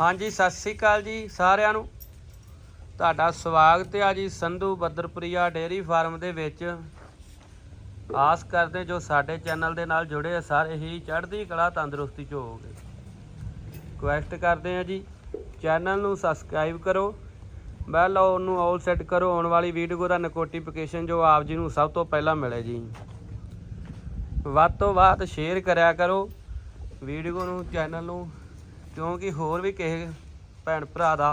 ਹਾਂਜੀ, ਸਤਿ ਸ੍ਰੀ ਅਕਾਲ ਜੀ ਸਾਰਿਆਂ ਨੂੰ। ਤੁਹਾਡਾ ਸਵਾਗਤ ਹੈ ਜੀ ਸੰਧੂ ਬੱਦਰਪ੍ਰਿਆ ਡੇਅਰੀ ਫਾਰਮ ਦੇ ਵਿੱਚ। ਆਸ ਕਰਦੇ ਜੋ ਸਾਡੇ ਚੈਨਲ ਦੇ ਨਾਲ ਜੁੜੇ ਆ, ਸਾਰੇ ਹੀ ਚੜ੍ਹਦੀ ਕਲਾ, ਤੰਦਰੁਸਤੀ ਚ ਹੋਵੋਗੇ ਰਿਕੁਐਸਟ ਕਰਦੇ ਆ ਜੀ, ਚੈਨਲ ਨੂੰ ਸਬਸਕ੍ਰਾਈਬ ਕਰੋ। ਬੈਲ ਆਨ ਨੂੰ ਆਲ ਸੈੱਟ ਕਰੋ, ਆਉਣ ਵਾਲੀ ਵੀਡੀਓ ਦਾ ਨੋਟੀਫਿਕੇਸ਼ਨ ਜੋ ਆਪ ਜੀ ਨੂੰ ਸਭ ਤੋਂ ਪਹਿਲਾਂ ਮਿਲੇ ਜੀ। ਵੱਧ ਤੋਂ ਵੱਧ ਸ਼ੇਅਰ ਕਰਿਆ ਕਰੋ। ਵੀਡੀਓ ਨੂੰ, ਚੈਨਲ ਨੂੰ ਕਿਉਂਕਿ ਹੋਰ ਵੀ ਕਿਸੇ ਭੈਣ ਭਰਾ ਦਾ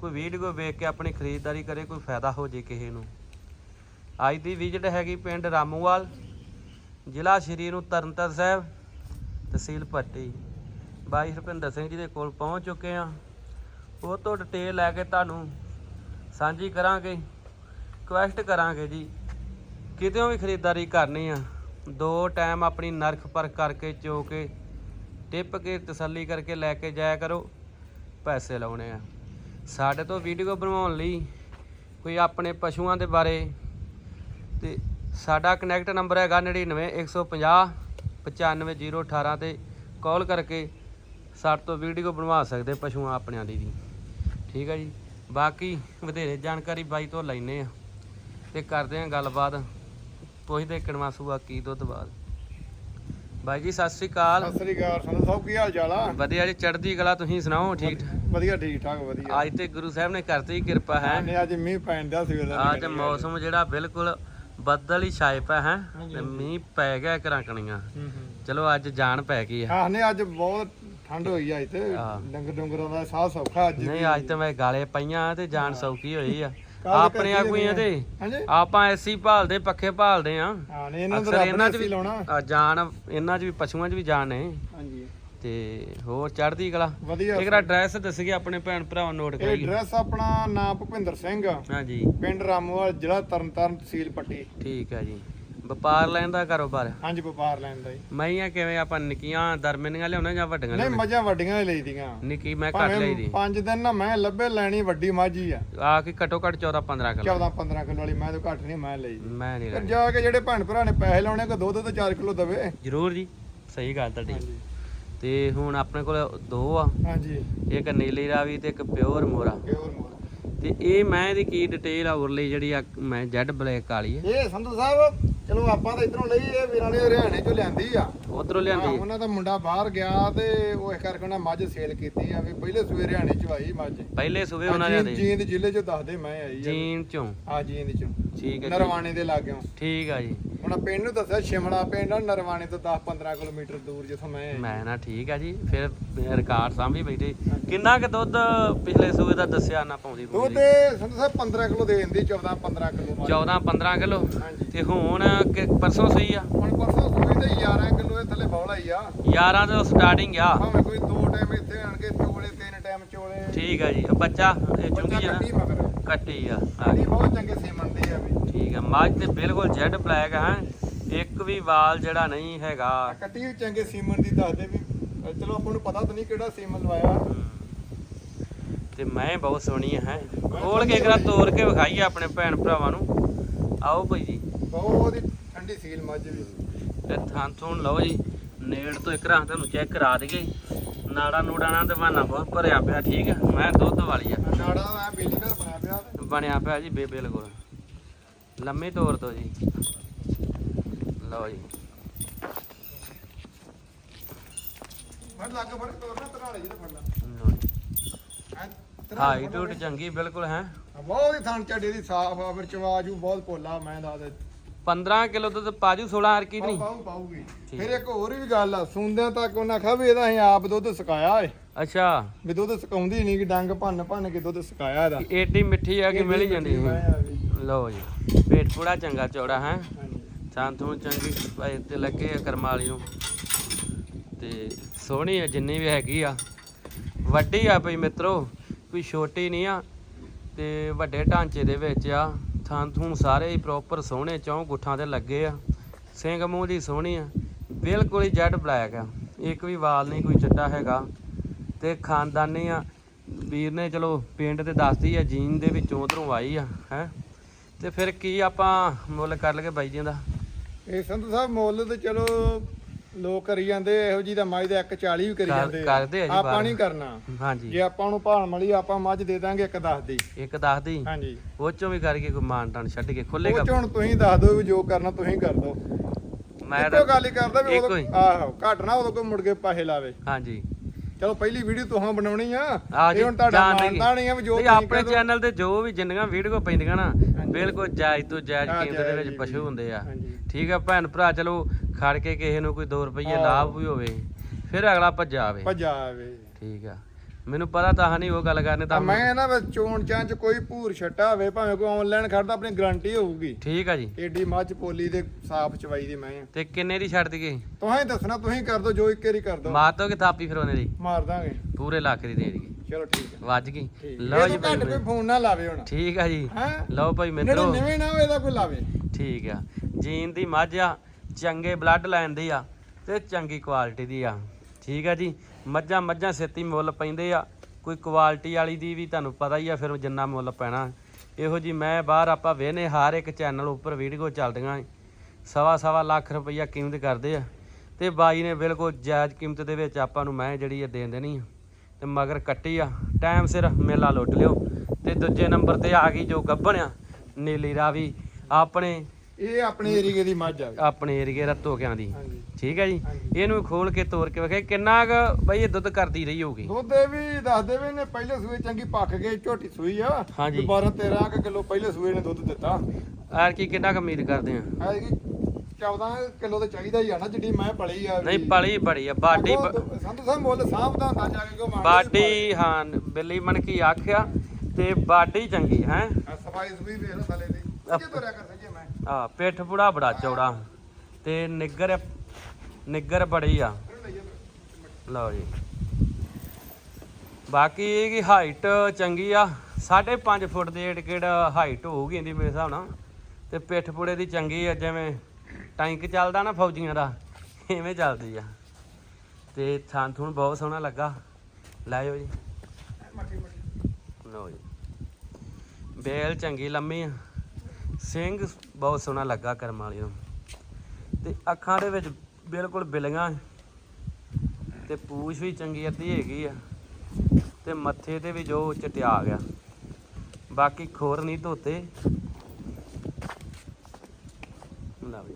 ਕੋਈ ਵੀਡੀਓ ਵੇਖ ਕੇ ਆਪਣੀ ਖਰੀਦਦਾਰੀ ਕਰੇ, ਕੋਈ ਫਾਇਦਾ ਹੋ ਜੇ ਕਿਸੇ ਨੂੰ। ਅੱਜ ਦੀ ਵਿਜ਼ਿਟ ਹੈਗੀ ਪਿੰਡ ਰਾਮੂਵਾਲ, ਜ਼ਿਲ੍ਹਾ ਸ਼੍ਰੀ ਨੂੰ ਤਰਨਤਾਰਨ ਸਾਹਿਬ, ਤਹਿਸੀਲ ਪੱਟੀ। ਬਾਈ ਹਰਪਿੰਦਰ ਸਿੰਘ ਜੀ ਦੇ ਕੋਲ ਪਹੁੰਚ ਚੁੱਕੇ ਆ ਉਹ ਤੋਂ ਡਿਟੇਲ ਲੈ ਕੇ ਤੁਹਾਨੂੰ ਸਾਂਝੀ ਕਰਾਂਗੇ ਰਿਕੁਐਸਟ ਕਰਾਂਗੇ ਜੀ। ਕਿਤੇੋਂ ਵੀ ਖਰੀਦਦਾਰੀ ਕਰਨੀ ਆ, ਦੋ ਟਾਈਮ ਆਪਣੀ ਨਰਖ ਪਰ ਕਰਕੇ ਚੋ ਕੇ ਟਿੱਪ ਕੇ ਤਸੱਲੀ ਕਰਕੇ ਲੈ ਕੇ ਜਾਇਆ ਕਰੋ, ਪੈਸੇ ਲਾਉਣੇ ਆ। ਸਾਡੇ ਤੋਂ ਵੀਡੀਓ ਬਣਵਾਉਣ ਲਈ ਕੋਈ ਆਪਣੇ ਪਸ਼ੂਆਂ ਦੇ ਬਾਰੇ ਤੇ ਸਾਡਾ ਕਨੈਕਟ ਨੰਬਰ ਹੈਗਾ 99 150 95018 ਤੇ ਕਾਲ ਕਰਕੇ ਸਾਡੇ ਤੋਂ ਵੀਡੀਓ ਬਣਵਾ ਸਕਦੇ ਪਸ਼ੂਆਂ ਆਪਣਿਆਂ ਦੀ ਵੀ। ਠੀਕ ਹੈ ਜੀ? ਬਾਕੀ ਵਧੇਰੇ ਜਾਣਕਾਰੀ ਬਾਈ ਤੋਂ ਲੈਨੇ ਆ ਤੇ ਕਰਦੇ ਆ ਗੱਲਬਾਤ। ਤੁਸੀਂ ਕਿਣਵਾ ਸੂਆ ਕੀ ਦੁੱਧ ਬਾਅਦ। ਬਾਈ ਜੀ ਸਤਿ ਸ੍ਰੀ ਅਕਾਲ। ਸਤਿ ਸ੍ਰੀ ਅਕਾਲ ਸਾਨੂੰ ਸਭ ਕੀ ਹਾਲ ਚਾਲ ਆ? ਵਧੀਆ ਜੀ ਚੜ੍ਹਦੀ ਕਲਾ ਤੁਸੀਂ ਸੁਣਾਓ ਠੀਕ? ਵਧੀਆ ਠੀਕ ਠਾਕ ਵਧੀਆ। ਅੱਜ ਤੇ ਗੁਰੂ ਸਾਹਿਬ ਨੇ ਕਰਤੀ ਕਿਰਪਾ ਹੈ? ਨੇ ਅੱਜ ਮੀਂਹ ਪੈਣ ਦਾ ਸੀ ਵੇਲੇ। ਅੱਜ ਮੌਸਮ ਜਿਹੜਾ ਬਿਲਕੁਲ ਬੱਦਲ ਹੀ ਛਾਏ ਪਿਆ ਹੈ। ਤੇ ਮੀਂਹ ਪੈ ਗਿਆ ਕਣਕਣੀਆਂ ਚਲੋ ਅੱਜ ਜਾਨ ਪੈ ਗਈ ਹਾਂ ਨੇ ਅੱਜ ਬਹੁਤ ਠੰਡ ਹੋਈ ਆ ਇੱਥੇ। ਹਾਂ। ਡੰਗਰ ਡੰਗਰਾਂ ਦਾ ਸਾਹ ਸੌਖਾ ਅੱਜ ਨਹੀਂ ਅੱਜ ਤੇ ਮੈਂ ਗਾਲੇ ਪਈਆਂ ਤੇ ਜਾਨ ਸੌਖੀ ਹੋਈ ਆ। ਆਪਣੇ ਆਗੂਆਂ ਤੇ ਹਾਂਜੀ? ਆਪਾਂ ਐਸੀ ਭਾਲਦੇ ਪੱਖੇ ਭਾਲਦੇ ਆ। ਹਾਂ ਨੇ ਇਹਨਾਂ ਦਾ ਨੇ ਚ ਵੀ ਲਾਉਣਾ। ਆ, ਜਾਨ ਇਹਨਾਂ 'ਚ ਵੀ ਪਸ਼ੂਆਂ 'ਚ ਵੀ ਜਾਨ ਹੈ। ਹਾਂਜੀ। ਤੇ ਹੋਰ ਚੜ੍ਹਦੀ ਕਲਾ। ਵਧੀਆ ਇੱਕ ਐਡਰੈਸ ਦੱਸੀਏ ਆਪਣੇ ਭੈਣ ਭਰਾਵਾਂ ਨੂੰ ਨੋਟ ਇਹ ਕਰਾਈਏ। ਐਡਰੈਸ ਆਪਣਾ ਨਾਮ ਭੁਪਿੰਦਰ ਸਿੰਘ ਹਾਂਜੀ। ਪਿੰਡ ਰਾਮੂਵਾਲ ਜ਼ਿਲ੍ਹਾ ਤਰਨਤਾਰਨ ਤਹਿਸੀਲ ਪੱਟੀ। ਠੀਕ ਹੈ ਜੀ। ਵਪਾਰ ਲੈਣ ਦਾ ਕਾਰੋਬਾਰ? ਹਾਂਜੀ ਵਪਾਰ ਲੈਣ ਦਾ ਜੀ। ਮਈਆਂ ਕਿਵੇਂ ਆਪਾਂ ਨਿੱਕੀਆਂ ਦਰਮੀਨੀਆਂ ਲਿਆਉਣਾ ਜਾਂ ਵੱਡੀਆਂ ਨਹੀਂ ਮੱਝਾਂ ਵੱਡੀਆਂ ਹੀ ਲਈਦੀਆਂ। ਨਿੱਕੀ ਮੈਂ ਘੱਟ ਲਈ ਦੀ ਪੰਜ ਦਿਨ ਨਾ ਮੈਂ ਲੱਭੇ ਲੈਣੀ ਵੱਡੀ ਮੱਝ ਆ। ਆ ਕੇ ਘਟੋ ਘੱਟ 14 15 ਕਿਲੋ। 14 15 ਕਿਲੋ ਵਾਲੀ ਮੈਂ ਤਾਂ ਘੱਟ ਨਹੀਂ ਮੈਂ ਲਈ। ਮੈਂ ਨਹੀਂ ਲੈਣੀ ਜਾ ਕੇ ਜਿਹੜੇ ਭੈਣ ਭਰਾ ਨੇ ਪੈਸੇ ਲਾਉਣੇ ਕੋ ਦੁੱਧ ਤੇ 4 ਕਿਲੋ ਦਵੇ। ਜ਼ਰੂਰ ਜੀ ਸਹੀ ਗੱਲ ਤੁਹਾਡੀ। ਤੇ ਹੁਣ ਆਪਣੇ ਕੋਲ ਦੋ ਆ। ਹਾਂਜੀ। ਇੱਕ ਨੀਲੀ ਰਾਵੀ ਤੇ ਇੱਕ ਪਿਓਰ ਮੋਰਾ। ਪਿਓਰ ਮੋਰ। ਤੇ ਇਹ ਮੈਂ ਇਹਦੀ ਕੀ ਡਿਟੇਲ ਆ ਉਰਲੀ ਜਿਹੜੀ ਆ ਮੈਂ ਜੈਡ ਬਲੈਕ ਵਾਲੀ ਹੈ ਇਹ ਸੰਧੂ ਸਾਹਿਬ ਚਲੋ ਆਪਾਂ ਤਾਂ ਇਧਰੋਂ ਲਈ ਇਹ ਵੀਰਾਂ ਨੇ ਹਰਿਆਣੇ ਚੋਂ ਲਿਆਂਦੀ ਆ। ਉਧਰੋਂ ਲਿਆਂਦੀ। ਉਹਨਾਂ ਦਾ ਮੁੰਡਾ ਬਾਹਰ ਗਿਆ ਤੇ ਉਹ ਇਸ ਕਰਕੇ ਉਹਨਾਂ ਮੱਝ ਸੇਲ ਕੀਤੀ ਆ ਵੀ ਪਹਿਲੇ ਸਵੇਰੇ ਹਰਿਆਣੇ ਚ ਆਈ ਮੱਝ। ਪਹਿਲੇ ਸੂਬੇ ਉਹਨਾਂ ਜੀਂਦ- ਦੇ ਜੀਂਦ ਜ਼ਿਲ੍ਹੇ ਚੋਂ ਦੱਸਦੇ ਮੈਂ ਆਈ ਆ। ਜੀਨ ਚੋਂ। ਆ ਜੀਂਦ ਚੋਂ। ਠੀਕ ਹੈ। ਨਰਵਾਣੇ ਦੇ ਲਾਗਿਓਂ। ਠੀਕ ਆ ਜੀ। ਉਹਨਾਂ ਪਿੰਡ ਨੂੰ ਦੱਸਿਆ ਸ਼ਿਮਲਾ ਪਿੰਡ ਆ ਨਰਵਾਣੇ ਤੋਂ 10 15 ਕਿਲੋਮੀਟਰ ਦੂਰ ਜਿੱਥੋਂ ਮੈਂ ਮੈਂ ਨਾ ਠੀਕ ਆ ਜੀ ਫਿਰ ਰਿਕਾਰਡ ਸਾਂਭੀ ਬੈਠੇ। ਕਿੰਨਾ ਕੁ ਦੁੱਧ ਪਿਛਲੇ ਸੂਬੇ ਦਾ ਦੱਸਿਆ ਨਾ ਪਾਉਂਦੀ ਪੂਰੀ ਤੇ ਸੰਧੂ ਸਾਹਿਬ 15 ਕਿਲੋ ਦੇ ਦਿੰਦੀ 14 15 ਕਿਲੋ ਮੱਝ 14 15 ਕਿਲੋ? ਤੇ ਹੁਣ ਪਰਸੋਂ ਸੂਈ ਆ? ਹੁਣ ਪਰਸੋਂ ਸੂਈ ਤੇ 11 ਕਿਲੋ ਇਹ ਥੱਲੇ ਬੌਲਾ ਹੀ ਆ। 11 ਤੋਂ ਸਟਾਰਟਿੰਗ ਆ। ਭਾਵੇਂ ਕੋਈ ਦੋ ਟਾਈਮ ਇੱਥੇ ਆਣ ਕੇ ਚੋਲੇ ਤਿੰਨ ਟਾਈਮ ਚੋਲੇ। ਠੀਕ ਆ ਜੀ ਬੱਚਾ ਚੁੰਗੀ ਆ ਕੱਟੀ ਨਾ ਆ। ਆ ਗਈ। ਬਹੁਤ ਚੰਗੇ ਸੀਮਨ ਦੀ ਆ ਵੀ। ਠੀਕ ਆ। ਮੱਝ ਤੇ ਬਿਲਕੁਲ ਜੈਡ ਬਲੈਕ ਹੈ। ਇੱਕ ਵੀ ਵਾਲ ਜਿਹੜਾ ਨਹੀਂ ਹੈਗਾ। ਆ ਕੱਟੀ ਵੀ ਚੰਗੇ ਸੀਮਨ ਦੀ ਦੱਸਦੇ ਵੀ ਚਲੋ ਆਪਾਂ ਨੂੰ ਪਤਾ ਤਾਂ ਨਹੀਂ ਕਿਹੜਾ ਸੀਮਨ ਲਵਾਇਆ। ਤੇ ਮੈਂ ਬਹੁਤ ਸੋਹਣੀ ਹੈ। ਖੋਲ ਕੇ ਇਕਰਾ ਤੋੜ ਕੇ ਵਿਖਾਈਏ ਆਪਣੇ ਭੈਣ ਭਰਾਵਾਂ ਨੂੰ। ਆਓ ਭਾਈ ਜੀ। ਬਹੁਤ ਹੀ ਠੰਡੀ ਸੀਲ ਮੱਝ ਵੀ। ਤੇ ਥਾਂ ਥੂਣ ਲਓ ਜੀ। ਨੇੜ ਤੋਂ ਇੱਕ ਰਾਂ ਤੁਹਾਨੂੰ ਚੈੱਕ ਕਰਾ ਦਈਏ। ਨਾੜਾ ਨੂੜਾ ਨਾਲ ਤੇ ਬਹਾਨਾ ਬਹੁਤ ਭਰਿਆ ਪਿਆ ਠੀਕ ਹੈ ਮੈਂ ਦੁੱਧ ਵਾਲੀ ਆ ਨਾੜਾ ਦਾ ਬਿਜਲੀ ਘਰ ਬਣਿਆ ਪਿਆ ਤੇ ਬਣਿਆ ਪਿਆ ਜੀ ਬੇ ਬਿਲਕੁਲ। ਲੰਮੀ ਤੋਰ ਦੋ ਜੀ। ਲਓ ਜੀ। ਫੜ ਲੱਗ ਫੜ ਤੋਰ ਨਾ ਤਰਾਲੇ ਜਿਹਦੇ ਫੜਨਾ ਹਾਈ ਟੂਟ ਚੰਗੀ ਬਿਲਕੁਲ ਹੈ? ਬਹੁਤ ਹੀ ਥਣ ਚੱਡੀ ਦੀ ਸਾਫ਼ ਆ ਫਿਰ ਚਵਾਜੂ ਬਹੁਤ ਪੋਲਾ ਮੈਂ ਦੱਸ ਦੇ। 15 ਕਿਲੋ ਦੁੱਧ ਪਾਜੂ 16 ਹਰ ਕੀ ਨਹੀਂ? ਪਾਉ ਪਾਉਗੀ। ਫਿਰ ਇੱਕ ਹੋਰ ਵੀ ਗੱਲ ਆ ਸੁੰਦਿਆਂ ਤੱਕ ਉਹਨਾਂ ਆਖਿਆ ਵੀ ਇਹਦਾ ਅਸੀਂ ਆਪ ਦੁੱਧ ਸੁਕਾਇਆ ਏ। ਅੱਛਾ। ਵੀ ਦੁੱਧ ਸੁਕਾਉਂਦੀ ਨਹੀਂ ਕਿ ਡੰਗ ਭੰਨ ਭੰਨ ਕੇ ਦੁੱਧ ਸੁਕਾਇਆ ਇਹਦਾ। ਏਡੀ ਮਿੱਠੀ ਆ ਕਿ ਮਿਲ ਹੀ ਜਾਂਦੀ ਮੈਂ ਹੈ ਆ ਵੀ। ਲਓ ਜੀ ਪੇਟ ਪੂੜਾ ਚੰਗਾ ਚੌੜਾ ਹੈ। ਸਾਂਤੂ ਚੰਗੀ ਭਾਈ ਤੇ ਲੱਗੇ ਆ ਕਰਮ ਵਾਲੀ ਨੂੰ। ਤੇ ਸੋਹਣੀ ਆ ਜਿੰਨੀ ਵੀ ਹੈਗੀ ਆ। ਵੱਡੀ ਆ ਭਈ ਮਿੱਤਰੋ ਕੋਈ ਛੋਟੀ ਨਹੀਂ ਆ। ਤੇ ਵੱਡੇ ਢਾਂਚੇ ਦੇ ਵਿੱਚ ਆ। ਥਾਂ ਥੂਣ ਸਾਰੇ ਹੀ ਪ੍ਰੋਪਰ ਸੋਹਣੇ ਚੌਂ ਗੁੱਠਾਂ ਤੇ ਲੱਗੇ ਆ। ਸਿੰਘ ਮੂੰਹ ਦੀ ਸੋਹਣੀ ਆ। ਬਿਲਕੁਲ ਹੀ ਜੈਡ ਬਲੈਕ ਆ। ਇੱਕ ਵੀ ਵਾਲ ਨਹੀਂ ਕੋਈ ਚੱਟਾ ਹੈਗਾ। ਤੇ ਖਾਨਦਾਨੀ ਆ। ਵੀਰ ਨੇ ਚਲੋ ਪਿੰਡ ਤੇ ਦੱਸਦੀ ਆ ਜੀਨ ਦੇ ਵਿੱਚੋਂ ਉਧਰੋਂ ਆਈ ਆ ਹੈ। ਤੇ ਫਿਰ ਕੀ ਆਪਾਂ ਮੁੱਲ ਕਰ ਲਗੇ ਬਾਈ ਜੀ ਦਾ? ਇਹ ਸੰਧੂ ਸਾਹਿਬ ਮੁੱਲ ਤੇ ਚਲੋ ਲੋਕ ਕਰੀ ਜਾਂਦੇ ਇਹੋ ਜੀ ਦਾ ਮੱਝ ਦਾ 140 ਵੀ ਕਰੀ ਜਾਂਦੇ ਆ। ਕਰਦੇ ਆ ਜੀ ਆਪਾਂ। ਨਹੀਂ ਕਰਨਾ। ਹਾਂਜੀ। ਜੇ ਆਪਾਂ ਨੂੰ ਭਾਣ ਮਲੀ ਆਪਾਂ ਮੱਝ ਦੇ ਦਾਂਗੇ ਇੱਕ ਦੱਸ ਦੀ। ਇੱਕ ਦੱਸ ਦੀ? ਹਾਂਜੀ। ਉਹ ਚੋਂ ਵੀ ਕਰਕੇ ਕੋਈ ਮਾਨ ਤਾਨ ਛੱਡ ਕੇ ਖੁੱਲੇਗਾ। ਉਹ ਚ ਤੁਸੀਂ ਦੱਸ ਦਿਓ ਵੀ ਜੋ ਕਰਨਾ ਤੁਸੀਂ ਕਰ ਦਿਓ। ਮੈਂ ਇੱਕੋ ਗੱਲ ਹੀ ਕਰਦਾ ਵੀ ਇੱਕੋ ਉਦੋਂ ਹੀ। ਆਹੋ ਘੱਟ ਨਾ ਉਦੋਂ ਕੋਈ ਮੁੜ ਕੇ ਪੈਸੇ ਲਾਵੇ। ਹਾਂਜੀ। ਚਲੋ ਪਹਿਲੀ ਵੀਡੀਓ ਤੁਸੀਂ ਬਣਾਉਣੀ ਆ ਇਹ ਹੁਣ ਤੁਹਾਡਾ ਮਾਨਤਾ ਨਹੀਂ ਆ ਵੀ ਜੋ ਆਪਣੇ। ਚੈਨਲ ਤੇ ਜੋ ਵੀ ਜਿੰਨੀਆਂ ਵੀਡੀਓ ਪੈਂਦੀਆਂ ਨਾ। ਬਿਲਕੁਲ ਜਾਇਜ਼ ਤੋਂ ਜਾਇਜ਼ ਕੀਮਤ ਦੇ ਵਿੱਚ ਪਸ਼ੂ ਹੁੰਦੇ ਆ। ਠੀਕ ਆ ਭੈਣ ਭਰਾ ਚਲੋ ਖੜ ਕੇ ਕਿਸੇ ਨੂੰ ਕੋਈ 2 ਰੁਪਏ। ਲਾਭ ਵੀ ਹੋਵੇ ਫਿਰ ਅਗਲਾ ਭੱਜਾ ਆਵੇ ਭੱਜਾ ਆਵੇ ਠੀਕ ਆ ਮੈਨੂੰ ਪਤਾ ਤਾਂ ਨਹੀਂ ਉਹ ਗੱਲ ਕਰਨੇ ਤਾਂ। ਮੈਂ ਨਾ ਬਸ ਚੋਣ ਚਾਂ ਚ ਕੋਈ ਭੂਰ ਛੱਟਾ ਹੋਵੇ ਭਾਵੇਂ ਕੋਈ ਆਨਲਾਈਨ ਖੜਦਾ ਆਪਣੀ ਗਾਰੰਟੀ ਹੋਊਗੀ। ਠੀਕ ਆ ਜੀ। ਏਡੀ ਮੱਝ ਪੋਲੀ ਦੇ ਸਾਫ਼ ਚਵਾਈ ਦੀ ਮੈਂ ਆ। ਤੇ ਕਿੰਨੇ ਦੀ ਛੱਡ ਦਈਏ? ਤੁਸੀਂ ਦੱਸਣਾ ਤੁਸੀਂ ਕਰ ਦਿਓ ਜੋ ਇੱਕ ਵਾਰੀ ਕਰ ਦਿਓ ਮਾਰ ਦੋ ਕਿ ਥਾਪੀ ਫਿਰ ਉਹਨੇ ਦੀ। ਮਾਰ ਦਾਂਗੇ। ਪੂਰੇ ਲੱਖ ਦੀ ਦੇ ਦਈਏ। ਚਲੋ ਠੀਕ ਹੈ ਵੱਜ ਗਈ। ਲਓ ਜੀ ਭਾਈ ਕੋਈ ਫੋਨ ਨਾ ਲਾਵੇ ਹੁਣ। ਠੀਕ ਆ ਜੀ। ਲਓ ਭਾਈ ਮਿੱਤਰੋ। ਨਵੇਂ ਨਾ ਹੋਵੇ ਤਾਂ ਕੋਈ ਲਾਵੇ। ਠੀਕ ਆ। ਜੀਨ ਦੀ ਮੱਝ ਆ ਚੰਗੇ ਬਲੱਡ ਲਾਈਨ ਦੀ ਆ ਤੇ ਚੰਗੀ ਕੁਆਲਿਟੀ ਦੀ ਆ। ਠੀਕ ਆ ਜੀ। ਮੱਝਾਂ ਮੱਝਾਂ ਛੇਤੀ ਮੁੱਲ ਪੈਂਦੇ ਆ। ਕੋਈ ਕੁਆਲਿਟੀ ਵਾਲੀ ਦੀ ਵੀ ਤੁਹਾਨੂੰ ਪਤਾ ਹੀ ਆ, ਫਿਰ ਜਿੰਨਾ ਮੁੱਲ ਪੈਣਾ। ਇਹੋ ਜੀ ਮੈਂ ਬਾਹਰ ਆਪਾਂ ਵੇਨੇ ਹਰ ਇੱਕ ਚੈਨਲ ਉੱਪਰ ਵੀਡੀਓ ਚੱਲਦੀਆਂ ਸਵਾ ਸਵਾ ਲੱਖ ਰੁਪਈਆ ਕੀਮਤ ਕਰਦੇ ਆ। ਤੇ ਬਾਈ ਨੇ ਬਿਲਕੁਲ ਜਾਇਜ਼ ਕੀਮਤ ਦੇ ਵਿੱਚ ਆਪਾਂ ਨੂੰ ਮੈਂ ਜਿਹੜੀ ਆ ਦੇਣ ਦੇਣੀ ਆ। ਤੇ ਮਗਰ ਕੱਟੀ ਆ। ਟਾਈਮ ਸਿਰ ਮੇਲਾ ਲੁੱਟ ਲਿਓ। ਤੇ ਦੂਜੇ ਨੰਬਰ ਤੇ ਆ ਗਈ ਜੋ ਗੱਭਣ ਆ, ਨੀਲੀ ਰਾਵੀ। ਆਪਣੇ ਇਹ ਆਪਣੇ ਏਰੀਏ ਦੀ ਮੱਝ ਆ। ਆਪਣੇ ਏਰੀਏ ਰੱਤੋ ਕਿਆਂ ਦੀ। ਹਾਂਜੀ। ਠੀਕ ਹੈ ਜੀ। ਹਾਂਜੀ। ਇਹਨੂੰ ਖੋਲ ਕੇ ਤੋੜ ਕੇ ਵੇਖੇ ਕਿੰਨਾ ਕੁ ਬਈ ਇਹ ਦੁੱਧ ਕਰਦੀ ਰਹੀ ਹੋਊਗੀ? ਦੁੱਧ ਇਹ ਵੀ ਦੱਸਦੇ ਵੀ ਨੇ ਪਹਿਲੇ ਸੂਏ ਚੰਗੀ ਪੱਕ ਗਈ ਝੋਟੀ ਸੂਈ ਆ। ਹਾਂਜੀ। ਵੀ 12 13 ਕੁ ਕਿਲੋ ਪਹਿਲੇ ਸੂਏ ਨੇ ਦੁੱਧ ਦਿੱਤਾ। ਆਰ ਕੀ ਕਿੰਨਾ ਕੁ ਉਮੀਦ ਕਰਦੇ ਆ? ਐ ਕਿ 14 ਕਿਲੋ ਤੇ ਚਾਹੀਦਾ ਹੀ ਆ ਨਾ ਜਿੱਡੀ ਮੈਂ ਪਲੀ ਆ ਨਹੀਂ ਪਲੀ ਬੜੀ ਆ। ਬਾਡੀ ਬ- ਸੰਤ ਸਾਹਿਬ ਮੁੱਲ ਸਾਹਮਣਾ ਹੁੰਦਾ ਜਾ ਕੇ ਕੋ ਮੰਗਦੇ ਬਾਡੀ ਹਾਂ ਬਿੱਲੀ ਮਨ ਕੀ ਆਖਿਆ ਤੇ ਬਾਡੀ ਚੰਗੀ ਹੈ? ਸਫ਼ਾਈ ਸੁਈ ਵੇਖ ਲਓ ਥਲੇ ਦੀ। ਸੱਜੇ ਤੋਰਿਆ ਕਰ ਆ, ਪਿੱਠ ਪੂੜਾ ਬੜਾ ਚੌੜਾ। ਤੇ ਨਿੱਗਰ ਨਿੱਗਰ ਬੜੀ ਆ। ਲਓ ਜੀ। ਬਾਕੀ ਇਹ ਕੀ ਹਾਈਟ ਚੰਗੀ ਆ। 5.5 ਫੁੱਟ ਦੇ ਏਡ ਹਾਈਟ ਹੋਊਗੀ ਇਹਦੀ ਮੇਰੇ ਹਿਸਾਬ ਨਾਲ। ਤੇ ਪਿੱਠ ਪੂੜੇ ਦੀ ਚੰਗੀ ਆ, ਜਿਵੇਂ ਟੈਂਕ ਚੱਲਦਾ ਨਾ ਫੌਜੀਆਂ ਦਾ, ਐਵੇਂ ਚੱਲਦੀ ਆ। ਤੇ ਥਾਂ ਥੂਣ ਬਹੁਤ ਸੋਹਣਾ ਲੱਗਾ। ਲਾਇਓ ਜੀ। ਲਓ ਜੀ। ਬੇਲ ਚੰਗੀ ਲੰਮੀ ਆ। ਸਿੰਘ ਬਹੁਤ ਸੋਹਣਾ ਲੱਗਾ ਕਰਮ ਵਾਲੀ ਨੂੰ ਤੇ ਅੱਖਾਂ ਦੇ ਵਿੱਚ ਬਿਲਕੁਲ ਬਿਲੀਆਂ ਤੇ ਪੂਛ ਵੀ ਚੰਗੀ ਅੱਧੀ ਹੈਗੀ ਆ। ਤੇ ਮੱਥੇ ਤੇ ਵੀ ਜੋ ਚਟਿਆ ਗਿਆ। ਬਾਕੀ ਖੋਰ ਨਹੀਂ ਧੋਤੇ। ਲਓ ਜੀ।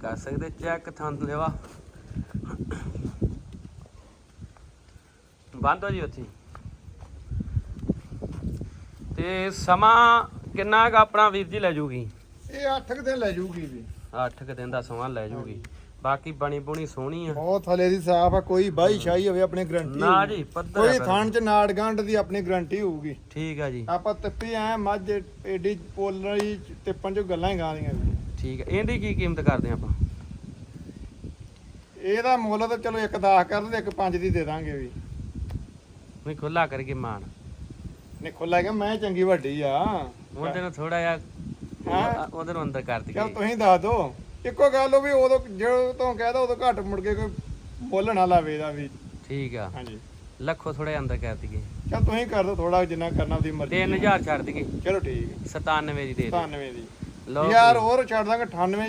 ਕਰ ਸਕਦੇ ਚੈੱਕ ਥੰਦ ਲੈਵਾ। ਬੰਦ ਹੋ ਜੀ ਉੱਥੇ। ਤੇ ਸਮਾਂ ਕਿੰਨਾ ਕੁ ਆਪਣਾ ਵੀਰ ਜੀ ਲੈ ਜੂਗੀ? ਇਹ 8 ਕੁ ਦਿਨ ਲੈ ਜੂਗੀ ਵੀ 8 ਕੁ ਦਿਨ ਦਾ ਸਮਾਂ ਲੈ ਜੂਗੀ। ਬਾਕੀ ਬਣੀ ਬੁਣੀ ਸੋਹਣੀ ਆ। ਬਹੁਤ ਥਲੇ ਦੀ ਸਾਫ਼ ਆ ਕੋਈ ਬਾਈ ਸ਼ਾਹੀ ਹੋਵੇ ਆਪਣੀ ਗਰੰਟੀ ਨਾ ਜੀ ਪੱਧਰ ਕੋਈ ਥਾਣ ਚ ਨਾੜ ਗੰਢ ਦੀ ਆਪਣੀ ਗਰੰਟੀ ਹੋਊਗੀ। ਠੀਕ ਆ ਜੀ। ਆਪਾਂ ਤੱਪੀ ਐ ਮੱਝ ਏਡੀ ਪੋਲਰੀ ਤਿੱਪਣ ਚ ਗੱਲਾਂ ਹੀ ਗਾਦੀਆਂ ਵੀ ਠੀਕ ਆ। ਇਹਦੀ ਕੀ ਕੀਮਤ ਕਰਦੇ ਆਪਾਂ? ਇਹਦਾ ਮੁੱਲ ਤਾਂ ਚਲੋ ਇੱਕ 10 ਕਰ ਦਿੰਦੇ ਇੱਕ 5 ਦੀ ਦੇ ਦਾਂਗੇ ਵੀ। ਵੀ ਖੁੱਲਾ ਕਰਕੇ ਮਾਨ ਨੇ ਖੁੱਲਾ ਗਿਆ ਮੈਂ ਚੰਗੀ ਵੱਡੀ ਆ। ਉਹਦੇ ਨਾਲ ਥੋੜਾ ਜਿਹਾ ਹਾਂ? ਉਹਦੇ ਨੂੰ ਅੰਦਰ ਕਰ ਚਲ ਦਈਏ ਤੁਸੀਂ ਦੱਸ ਦਿਓ ਇੱਕੋ ਗੱਲ ਉਹ ਵੀ ਉਦੋਂ ਜਦੋਂ ਤੋਂ ਕਹਿਦਾ ਉਦੋਂ ਘੱਟ ਮੁੜ ਕੇ ਕੋਈ ਮੁੱਲ ਨਾ ਲਾਵੇ ਵੀ। ਠੀਕ ਆ। ਹਾਂਜੀ। ਲੱਖੋ ਥੋੜਾ ਜਿਹਾ ਅੰਦਰ ਕਰ ਦਈਏ। ਚਲ ਤੁਸੀਂ ਕਰ ਦਿਓ ਥੋੜਾ ਜਿੰਨਾ ਕਰਨਾ ਉਹਦੀ ਮਰਜ਼ੀ 3000 ਛੱਡ ਦਈਏ। ਚਲੋ ਠੀਕ 97 ਦੀ ਦੇ ਦੇ 97 ਦੀ। ਯਾਰ ਹੋਰ ਛੱਡ ਦਾਂਗੇ 98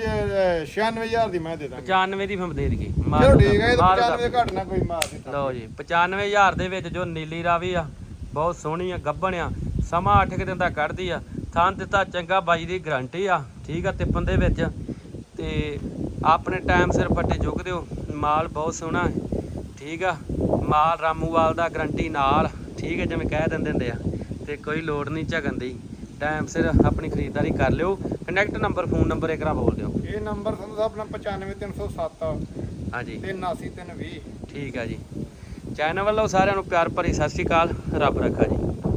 96000 ਦੀ ਮੈਂ ਦੇ ਦਾਂਗਾ। 95 ਦੀ ਫਿਰ ਦੇ ਦਈਏ। ਚਲੋ। ਠੀਕ ਹੈ ਇਹ ਤਾਂ ਮਾਰ ਦਿਓ। 95 ਘੱਟ ਨਾ ਕੋਈ ਮਾਰ ਦਿੱਤਾ। ਲਓ ਜੀ 95000 ਦੇ ਵਿੱਚ ਜੋ ਨੀਲੀ ਰਾਵੀ ਆ ਬਹੁਤ ਸੋਹਣੀ ਆ ਗੱਭਣ ਆ। ਸਮਾਂ 8 ਕਿ ਦਿਨ ਦਾ ਕੱਢਦੀ ਆ। ਥਾਂ ਦਿੱਤਾ ਚੰਗਾ ਬਾਈ ਦੀ ਗਾਰੰਟੀ ਆ ਠੀਕ ਆ ਤਿੱਪਣ ਦੇ ਵਿੱਚ। ਤੇ ਆਪਣੇ ਟਾਈਮ ਸਿਰ ਪੱਟੇ ਚੁੱਕ ਦਿਓ। ਮਾਲ ਬਹੁਤ ਸੋਹਣਾ ਹੈ ਠੀਕ ਆ। ਮਾਲ ਰਾਮੂਵਾਲ ਦਾ ਗਾਰੰਟੀ ਨਾਲ ਠੀਕ ਹੈ ਜਿਵੇਂ ਕਹਿ ਦਿੰਦੇ ਹੁੰਦੇ ਆ। ਤੇ ਕੋਈ ਲੋੜ ਨਹੀਂ ਝਗਣ ਦੀ। ਟਾਈਮ ਸਿਰ ਆਪਣੀ ਖਰੀਦਦਾਰੀ ਕਰ ਲਿਓ। ਕਨੈਕਟ ਨੰਬਰ ਫੋਨ ਨੰਬਰ ਇੱਕ ਵਾਰ ਬੋਲ ਦਿਓ। ਇਹ ਨੰਬਰ ਤੁਹਾਨੂੰ ਆਪਣਾ 95307 ਹਾਂਜੀ। ਤੇ 89320 ਠੀਕ ਆ ਜੀ। ਚੈਨਲ ਵੱਲੋਂ ਸਾਰਿਆਂ ਨੂੰ ਪਿਆਰ ਭਰੀ ਸਤਿ ਸ਼੍ਰੀ ਅਕਾਲ। ਰੱਬ ਰੱਖਾ ਜੀ।